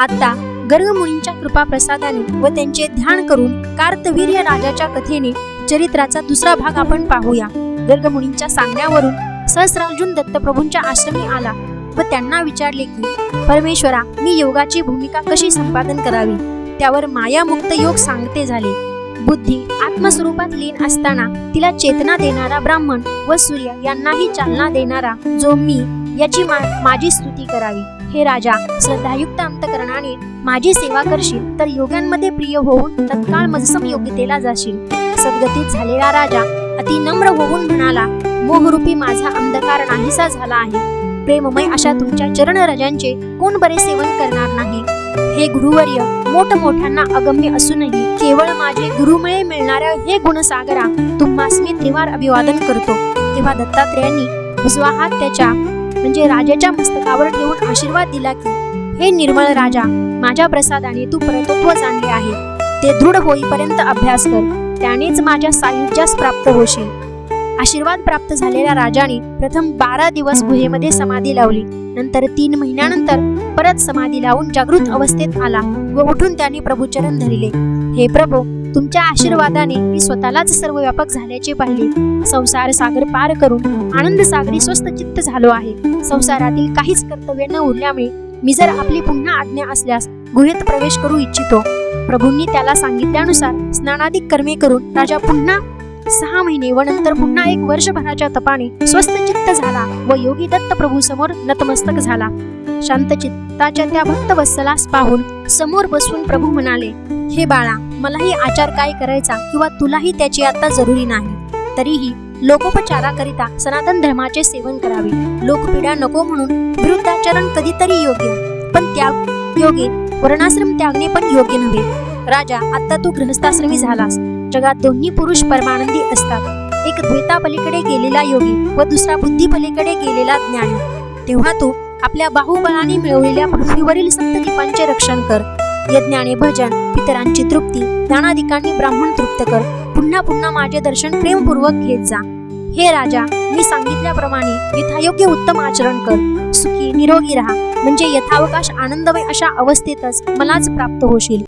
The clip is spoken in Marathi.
आता गर्गमुनींच्या कृपा प्रसादाने व त्यांचे ध्यान करून कार्तवीर्य राजाच्या कथेने चरित्राचा दुसरा भाग आपण पाहूया. गर्गमुनींच्या सांगण्यावरून सहस्रार्जुन दत्तप्रभूंच्या आश्रमी आला व त्यांना विचारले की परमेश्वरा मी योगाची भूमिका कशी संपादन करावी? त्यावर मायामुक्त योग सांगते झाले. बुद्धी आत्मस्वरूपात लीन असताना तिला चेतना देणारा ब्राह्मण व सूर्य यांनाही चालना देणारा जो मी याची मा, माझी स्तुती करावी. हे राजा श्रद्धायुक्त अंतकरणाने माझी सेवा करशील तर योग्यांमध्ये प्रिय होऊन तत्काळ मजसम योग्यतेला जाशील. सद्गतीत झालेला राजा अति नम्र होऊन म्हणाला मोहरूपी माझा अंधकार नाहीसा झाला आहे. प्रेममय अशा तुमच्या चरण रजांचे कोण बरे सेवन करणार नाही? हे गुरुवर्य मोठमोठ्यांना अगम्य असूनही केवळ माझे गुरुमुळे मिळणाऱ्या हे गुणसागरा तुम्हास मी त्रिवार अभिवादन करतो. तेव्हा दत्तात्रेयांनी उजवा हात त्याच्या म्हणजे राजाच्या मस्तकावर ठेवून आशीर्वाद दिला की हे निर्मळ राजा माझ्या प्रसादाने तू परतत्व जाणले आहे. ते दृढ होईपर्यंत अभ्यास कर. त्यानेच माझ्या सायुज्यास प्राप्त होशील. आशीर्वाद प्राप्त झालेल्या राजाने प्रथम बारा दिवस गुहेमध्ये समाधी लावली. नंतर तीन महिन्यानंतर परत समाधी लावून जागृत अवस्थेत आला व उठून त्यांनी प्रभूचरण धरले. हे प्रभू तुमच्या आशीर्वादाने मी स्वतःलाच सर्व व्यापक झाल्याचे पाहिले. संसार सागर पार करून आनंद सागरी स्वस्त चित्त झालो आहे. संसारातील काहीच कर्तव्य न उरल्यामुळे मी जर आपली पुन्हा आज्ञा असल्यास गुहेत प्रवेश करू इच्छितो. प्रभूंनी त्याला सांगितल्यानुसार स्नानाधिक कर्मे करून राजा पुन्हा सहा महिने व नंतर पुन्हा एक वर्षभराच्या तपाने स्वस्त चित्त झाला व योगी दत्त प्रभू समोर नतमस्तक झाला. शांत चित्ताच्या त्या भक्त वत्सलास पाहून समोर बसून प्रभू म्हणाले हे बाळा मलाही आचार काय करायचा किंवा तुलाही त्याची आता जरुरी नाही. तरीही लोकोपचाराकरिता सनातन धर्माचे सेवन करावे. लोकपीडा नको म्हणून विरुद्धाचरण कधीतरी योग्य. पण त्याग योग्य वर्णाश्रम त्यागणे पण योग्य नव्हे. राजा आता तू गृहस्थाश्रमी झालास. जगात दोन्ही पुरुष परमानंदी असतात. एक द्वैतापलीकडे गेलेला योगी व दुसरा बुद्धीपलीकडे गेलेला ज्ञानी. तेव्हा तू आपल्या बाहुबलाने मिळवलेल्या पृथ्वीवरील सप्तदीपांचे रक्षण कर. यज्ञाने भजन पितरांची तृप्ती ज्ञानाधिकांनी ब्राह्मण तृप्त कर. पुन्हा पुन्हा माझे दर्शन प्रेमपूर्वक घेत जा. हे राजा मी सांगितल्याप्रमाणे यथायोग्य उत्तम आचरण कर. सुखी निरोगी राहा. म्हणजे यथावकाश आनंदमय अशा अवस्थेतच मलाच प्राप्त होशील.